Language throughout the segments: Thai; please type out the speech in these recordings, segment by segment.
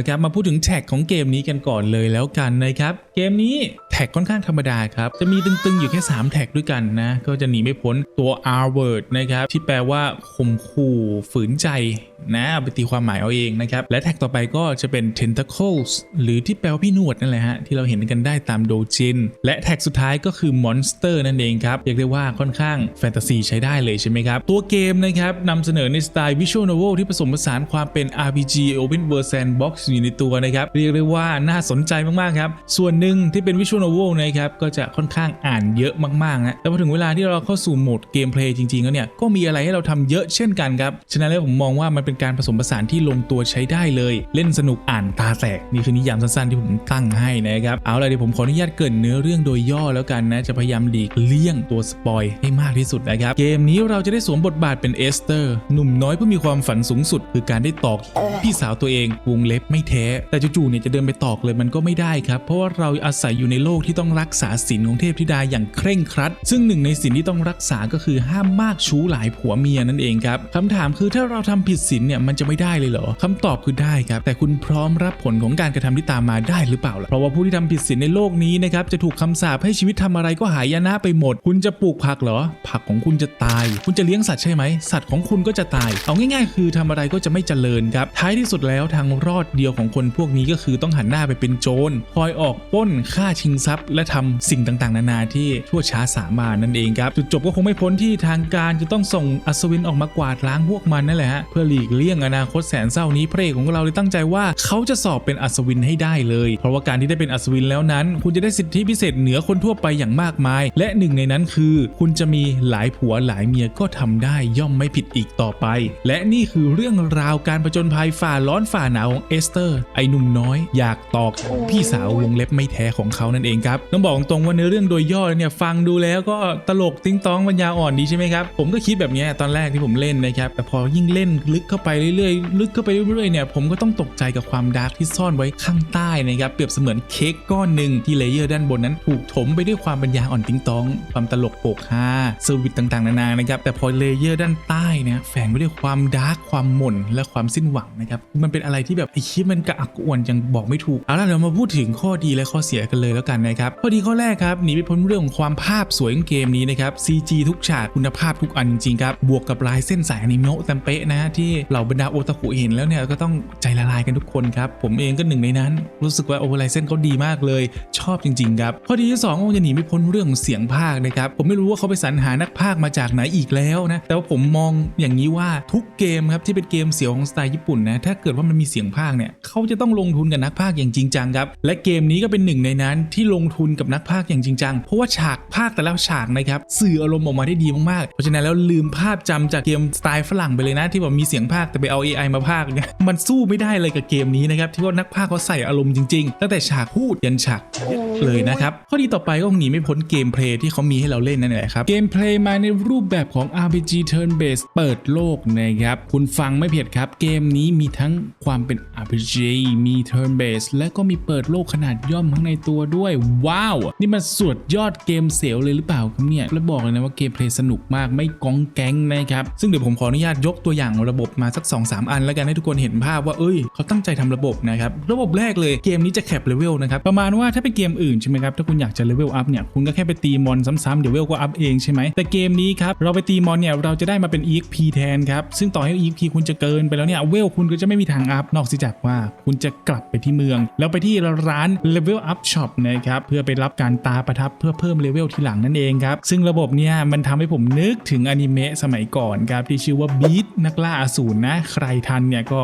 นะครับมาพูดถึงแท็กของเกมนี้กันก่อนเลยแล้วกันนะครับ เกมนี้แท็กค่อนข้างธรรมดาครับ จะมีตึงๆอยู่แค่ 3 แท็กด้วยกันนะ ก็จะหนีไม่พ้นตัว R word นะครับ ที่แปลว่าข่มขู่ฝืนใจนะเอาไปตีความหมายเอาเองนะครับ และแท็กต่อไปก็จะเป็น tentacles หรือที่แปลว่าพี่หนวดนั่นแหละฮะ ที่เราเห็นกันได้ตามโดจิน และแท็กสุดท้ายก็คือ monster นั่นเองครับเรียกได้ว่าค่อนข้างแฟนตาซีใช้ได้เลยใช่ไหมครับ ตัวเกมนะครับนำเสนอในสไตล์ visual novel ที่ผสมผสานความเป็น RPG open world sandbox อยู่ในตัวนะครับ เรียกได้ว่าน่าสนใจมากๆครับ ส่วนหนึ่งที่เป็น visual novel นะครับก็จะค่อนข้างอ่านเยอะมากๆนะแต่พอถึงเวลาที่เราเข้าสู่โหมดเกมเพลย์จริงๆแล้วเนี่ยก็มีอะไรให้เราทำเยอะเช่นกันครับฉะนั้นแล้วผมมองว่ามันเป็นการผสมผสานที่ลงตัวใช้ได้เลย เล่นสนุกอ่านตาแตกนี่คือนิยามสั้นๆที่ผมตั้งให้นะครับเอาละเดี๋ยวผมขออนุญาตเกินเนื้อเรื่องโดยย่อแล้วกันนะจะพยายามหลีกเลี่ยงตัวสปอยให้มากที่สุดนะครับเกมนี้เราจะได้สวมบทบาทเป็นเอสเตอร์ หนุ่มน้อยผู้มีความฝันสูงสุด คือการได้ตอกพี่สาวตัวเองวงเล็บไม่แท้ แต่จู่ๆเนี่ยจะเดินไปตอกเลยมันก็ไม่ได้ครับ เพราะว่าเราอาศัยอยู่ในโลกที่ต้องรักษาศีลของเทพธิดาอย่างเคร่งครัด ซึ่งหนึ่งในศีลที่ต้องรักษาก็คือห้ามมากชู้หลายผัวเมียนั่นเองครับคำถามคือถ้าเราทำผิดศีลเนี่ยมันจะไม่ได้เลยเหรอคำตอบคือได้ครับ แต่คุณพร้อมรับผลของการกระทำที่ตามมาได้หรือเปล่าล่ะเพราะว่าผู้ที่ทำผิดศีลในโลกนี้นะครับจะถูกคำสาปให้ชีวิตทำอะไรก็หายนะไปหมด คุณจะปลูกผักเหรอ ผักของคุณจะตาย คุณจะเลี้ยงสัตว์ใช่ไหมสัตว์ของคุณก็จะตาย เอาง่าย ๆ คือทำอะไรก็จะไม่เจริญครับท้ายที่สุดแล้วทางรอดเดียวของคนพวกนี้ก็คือต้องหันหน้าไปเป็นโจรคอยออกป้นฆ่าชิงทรัพย์ และทำสิ่งต่างๆ นานาที่ชั่วช้าสามานนั่นเองครับจุดจบก็คงไม่พ้นที่ทางการจะต้องส่งอัศวินออกมากวาดล้างพวกมันนั่นแหละฮะเพื่อหลีกเลี่ยงอนาคตแสนเศร้านี้พระเอกของเราเลยตั้งใจว่าเขาจะสอบเป็นอัศวินให้ได้เลย เพราะว่าการที่ได้เป็นอัศวินแล้วนั้น คุณจะได้สิทธิพิเศษเหนือคนทั่วไปอย่างมากมาย และหนึ่งในนั้นคือ คุณจะมีหลายผัวหลายเมียก็ทำได้ย่อมไม่ผิดอีกต่อไป และนี่คือเรื่องราวการผจญภัยฝ่าร้อนฝ่าหนาวของเอสเตอร์ ไอ้หนุ่มน้อยอยากตอกพี่สาววงเล็บไม่แท้ของเขานั่นเองครับต้องบอกตรงว่าเนื้อเรื่องโดยย่อเนี่ยฟังดูแล้วก็ตลกติ้งต้องปัญญาอ่อนดีใช่ไหมครับ ผมก็คิดแบบนี้ตอนแรกที่ผมเล่นนะครับแต่พอยิ่งเล่นลึกเข้าไปเรื่อยๆ ลึกเข้าไปเรื่อยๆเนี่ยผมก็ต้องตกใจกับความดาร์กที่ซ่อนไว้ข้างใต้นะครับเปรียบเสมือนเค้กก้อนหนึ่งที่เลเยอร์ด้านบนนั้นถูกถมไปด้วยความปัญญาอ่อนติ้งต้อง ความตลกโปกฮาเซอร์วิสต่างๆนานานะครับแต่พอเลเยอร์ด้านใต้นี่ยแฝงไปด้วยความดาร์กความหม่นและความสิ้นหวังนะครับมันเป็นอะไรที่แบบไอ้คิดมันกระอักอ่วนยังบอกไม่ถูก เอาล่ะเรามาพูดถึงข้อดีและข้อเสียกันเลยแล้วกันนะครับ ข้อดีข้อแรกครับหนีไปพ้นเรื่องของความภาพสวยของเกมนี้นะครับ CG ทุกฉากคุณภาพทุกอันจริงๆครับ บวกกับลายเส้นสายอนิเมะเต็มเป๊ะนะที่เหล่าบรรดาโอตาคุเห็นแล้วเนี่ยก็ต้องใจละลายกันทุกคนครับ ผมเองก็หนึ่งในนั้น รู้สึกว่าโอ้ลายเส้นเขาดีมากเลยชอบจริงๆครับข้อดีที่สองก็คงจะหนีไม่พ้นเรื่องของเสียงภาคนะครับผมไม่รู้ว่าเขาไปสรรหานักภาคมาจากไหนอีกแล้วนะแต่ว่าผมมองอย่างนี้ว่าทุกเกมครับที่เป็นเกมเสียวของสไตล์ญี่ปุ่นนะถ้าเกิดว่ามันมีเสียงภาคเนี่ยเขาจะต้องลงทุนกับนักภาคอย่างจริงจังครับ และเกมนี้ก็เป็นหนึ่งในนั้นที่ลงทุนกับนักภาคอย่างจริงจัง เพราะว่าฉากภาคแต่ละฉากนะครับสื่ออารมณ์ออกมาได้ดีมากๆ เพราะฉะนั้นแล้วลืมภาพจำจากเกมสไตล์ฝรั่งไปเลยนะ ที่แบบมีเสียงภาคแต่ไปเอา AI มาภาคเนี่ยมันสู้ไม่ได้เลยกับเกมนี้นะครับที่ว่านักภาคเขาใส่อารมณ์จริงๆตั้งแต่ฉากพูดยันฉากเลยนะครับข้อดีต่อไปก็คงหนีไม่พ้นเกมเพลย์ที่เขามีให้เราเล่นนั่นแหละครับเกมเพลย์มาในรูปแบบของ RPG turn based เปิดโลกนะครับคุณฟังไม่ผิดครับเกมนี้มีทั้งความเป็น RPG มี turn Base และก็มีเปิดโลกขนาดย่อมข้างในตัวด้วย ว้าว นี่มันสุดยอดเกมเซลเลยหรือเปล่าครับเนี่ย แล้วบอกเลยนะว่าเกมเพลย์สนุกมากไม่ก้องแก๊งนะครับ ซึ่งเดี๋ยวผมขออนุญาตยกตัวอย่างระบบมาสัก 2-3 อัน แล้วกันให้ทุกคนเห็นภาพว่าเอ้ยเขาตั้งใจทำระบบนะครับ ระบบแรกเลยเกมนี้จะแคปเลเวลนะครับ ประมาณว่าถ้าเป็นเกมอื่นใช่ไหมครับ ถ้าคุณอยากจะเลเวลอัพเนี่ยคุณก็แค่ไปตีมอนซ้ำๆเดี๋ยวเวลก็อัพเองใช่ไหมแต่เกมนี้ครับเราไปตีมอนเนี่ยเราจะได้มาเป็น EXP แทนครับซึ่งต่อให้ EXP คุณจะเกินไปแล้วเนี่ยเวลคุณก็จะไม่มีทางอัพนอกจากว่าคุณจะกลับไปที่เมือง แล้วไปที่ร้าน Level Up Shop นะครับเพื่อไปรับการตาประทับเพื่อเพิ่มเลเวลทีหลังนั่นเองครับ ซึ่งระบบเนี่ยมันทำให้ผมนึกถึงอนิเมะสมัยก่อนครับที่ชื่อว่า Beat นักล่าอสูรนะ ใครทันเนี่ยก็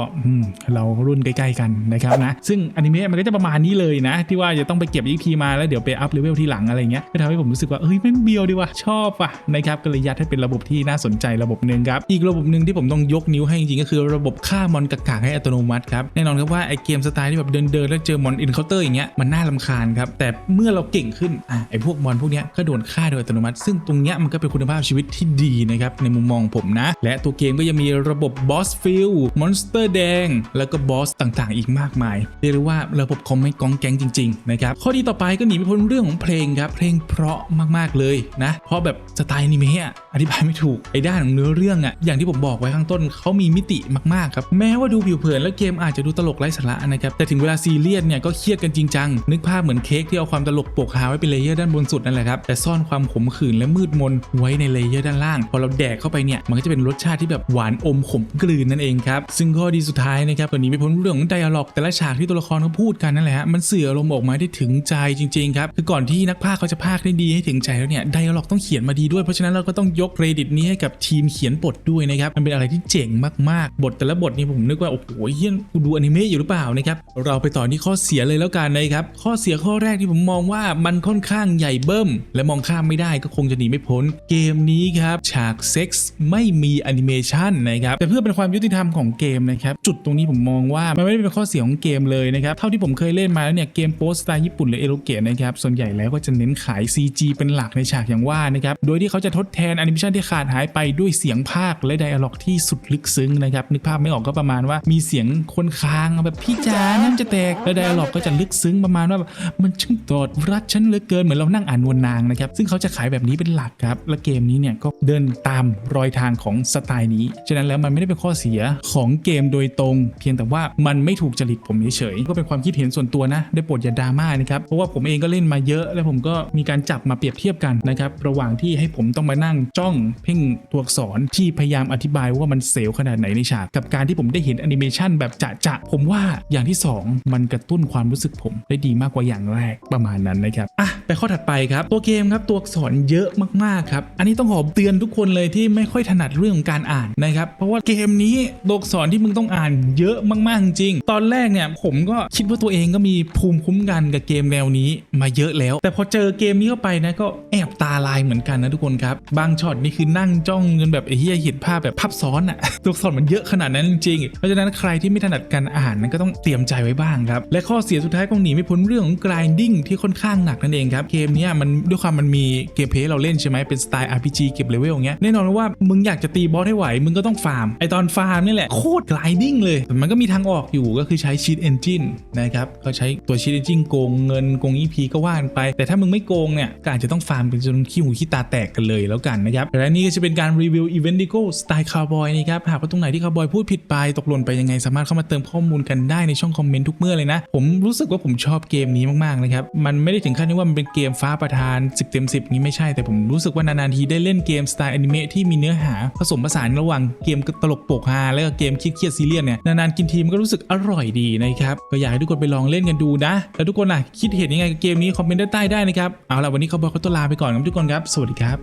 เรารุ่นใกล้ๆกันนะครับนะ ซึ่งอนิเมะมันก็จะประมาณนี้เลยนะ ที่ว่าจะต้องไปเก็บ EP มาแล้วเดี๋ยวไปอัพเลเวลทีหลังอะไรเงี้ยก็ทำให้ผมรู้สึกว่าเอ้ยแม่งเบียวดีว่ะชอบว่ะนะครับก็เลยยัดให้เป็นระบบที่น่าสนใจระบบหนึ่งครับอีกระบบหนึ่งที่ผมต้องยกนิ้วให้จริงๆก็คือ ระบบฆ่ามอนกากให้อัตโนมัติครับแน่นอนครับว่าไอเกมสไตล์ที่แบบเดินๆแล้วเจอมอนอินเคาน์เตอร์อย่างเงี้ยมันน่าลำคาญครับแต่เมื่อเราเก่งขึ้นอะไอพวกมอนพวกเนี้ยก็โดนฆ่าโดยอัตโนมัติ ซึ่งตรงเนี้ยมันก็เป็นคุณภาพชีวิตที่ดีนะครับในมุมมองผมนะ และตัวเกมก็ยังมีระบบบอสฟิลมอนสเตอร์แดง แล้วก็บอสต่างๆ อีกมากมายเรียกว่าระบบคอมไม่กองแกงจริงๆนะครับข้อดีต่อไปก็หนีไม่พ้นเรื่องของเพลงครับเพลงเพราะมากๆเลยนะเพราะแบบสไตล์นิเมะอะอธิบายไม่ถูกไอ้ด้านของเนื้อเรื่องอะอย่างที่ผมบอกไว้ข้างต้นเขามีมิติมากๆครับแม้ว่าดูผิวเผินแล้วเกมอาจจะดูตลกไร้สาระนะครับแต่ถึงเวลาซีเรียสเนี่ยก็เครียดกันจริงจังนึกภาพเหมือนเค้กที่เอาความตลกโปกฮาไว้เป็นเลเยอร์ด้านบนสุดนั่นแหละครับแต่ซ่อนความขมขื่นและมืดมนไว้ในเลเยอร์ด้านล่าง พอเราแดกเข้าไปเนี่ยมันก็จะเป็นรสชาติที่แบบหวานอมขมกลืนนั่นเองครับซึ่งข้อดีสุดท้ายนะครับตัวนี้ไม่พ้นเรื่องของไดอะล็อก แต่ละฉากที่ตัวละครเขาพูดกันนั่นแหละฮะมันสื่ออารมณ์ออกมาได้ถึงใจจริงๆครับคือก่อนที่นักพากย์เขาจะพากย์ได้ดีให้ถึงใจแล้วเนี่ยไดอะล็อกต้องเขียนมาดีด้วยเพราะฉะนั้นเราก็ต้องยกเครดิตนี้ให้กับทีมเขียนบทด้วยนะครับมันเป็นอะไรที่เจ๋งมากๆ บทแต่ละบทนี่ผมนึกว่าโอ้โหเฮียกูดูอนิเมะอยู่หรือเปล่านะครับ เราไปต่อที่ข้อเสียเลยแล้วกันนะครับ ข้อเสียข้อแรกที่ผมมองว่ามันค่อนข้างใหญ่เบิ้ม และมองข้ามไม่ได้ก็คงจะหนีไม่พ้น เกมนี้ครับฉากเซ็กส์ไม่มีแอนิเมชันนะครับแต่เพื่อเป็นความยุติธรรมของเกมนะครับจุดตรงนี้ผมมองว่ามันไม่ได้เป็นข้อเสียของเกมเลยนะครับเท่าที่ผมเคยเล่นมาแล้วเนี่ยเกมโปสสไตล์ญี่ปุ่นหรือเอโรเกะนะครับส่วนใหญ่แล้วก็จะเน้นขาย CG เป็นหลักในฉากอย่างว่านะครับโดยที่เขาจะทดแทนแอนิเมชันที่ขาดหายไปด้วยเสียงภาคและไดอะล็อกที่สุดลึกซึ้งนะครับนึกภาพไม่ออกก็ประมาณว่ามีเสียงคนคาางแบบพี่จ๋าน้ำจะแตกและไดอะล็อกก็จะลึกซึ้งประมาณว่าแบบมันช่างตอดรัดฉันเหลือเกินเหมือนเรานั่งอ่านวนนางนะครับซึ่งเขาจะขายแบบนี้เป็นหลักครับและเกมนี้เนี่ยก็เดินตามรอยทางของสไตล์นี้ฉะนั้นแล้วมันไม่ได้เป็นข้อเสียของเกมโดยตรง เพียงแต่ว่ามันไม่ถูกจริตผมเฉยๆก็เป็นความคิดเห็นส่วนตัวนะ ได้โปรดอย่าดราม่านะครับเพราะว่าผมเองก็เล่นมาเยอะ แล้วผมก็มีการจับมาเปรียบเทียบกันนะครับระหว่างที่ให้ผมต้องมานั่งจ้องเพ่งตัวอักษรที่พยายามอธิบายว่ามันเซลล์ขนาดไหนในฉากกับการที่ผมได้เห็นแอนิเมชันแบบจะผมว่าอย่างที่สองมันกระตุ้นความรู้สึกผมได้ดีมากกว่าอย่างแรกประมาณนั้นนะครับอะไปข้อถัดไปครับ ตัวเกมครับตัวอักษรเยอะมากๆครับอันนี้ต้องขอเตือนทุกคนเลยที่ไม่ค่อยถนัดเรื่องของการอ่านนะครับเพราะว่าเกมนี้ตัวอักษรที่มึงต้องอ่านเยอะมากๆจริง ตอนแรกเนี่ยผมก็คิดว่าตัวเองก็มีภูมิคุ้มกันกับเกมแนวนี้มาเยอะแล้ว แต่พอเจอเกมนี้เข้าไปนะก็แอบตาลายเหมือนกันนะทุกคนครับ บางช็อตนี่คือนั่งจ้องจนแบบไอ้เหี้ยเห็นภาพแบบภาพซ้อนอะตัวอักษรมันเยอะขนาดนั้นจริงเพราะฉะนั้นใครที่ไม่ถนัดการอ่านนั้นก็ต้องเตรียมใจไว้บ้างครับ และข้อเสียสุดท้ายก็หนีไม่พ้นเรื่องของ grinding ที่ค่อนข้างหนักนั่นเองครับ เกมนี้มันด้วยความมันมีเกมเพลย์เราเล่นใช่ไหมเป็นสไตล์ RPG เก็บเลเวลอย่างเงี้ยแน่นอนว่ามึงอยากจะตีบอสให้ไหว มึงก็ต้องฟาร์มไอตอนฟาร์มนี่แหละโคตร grinding เลยมันก็มีทางออกอยู่ก็คือใช้ cheat engine นะครับก็ใช้ตัว cheat engine โกงเงินโกง EP ก็ว่านไป แต่ถ้ามึงไม่โกงเนี่ยก็อาจจะต้องฟาร์มเป็นจนขี้หูขี้ตาแตกกันเลยแล้วกันนะครับและนี่ก็จะเป็นการรีวิว Event Digo สไตล์คาวบอยนะครับหากว่าตรงไหนที่คาวบอยพูดผิดไปตกหล่นไปยังไงสามารถเข้ามาเติมข้อมูลกันได้ในช่องคอมเมนต์ทุกเมื่อเลยนะ ผมรู้สึกว่าผมชอบเกมนี้มากๆนะครับ มันไม่ได้ถึงขั้นที่ว่ามันเป็นเกมฟ้าประทาน10เต็ม10นี้ไม่ใช่ แต่ผมรู้สึกว่านานๆทีได้เล่นเกมสไตล์อนิเมะที่มีเนื้อหาผสมผสานระหว่างเกมตลกโปกฮาแล้วก็เกมเครียดซีเรียสเนี่ยนานๆกินทีมันก็รู้สึกอร่อยดีนะครับก็อยากให้ทุกคนไปลองเล่นกันดูนะ แล้วทุกคนล่ะคิดเห็นยังไงกับเกมนี้คอมเมนต์ด้านใต้ได้นะครับเอาล่ะวันนี้เขาบอกเขาตัวลาไปก่อนครับทุกคนครับสวัสดีครับ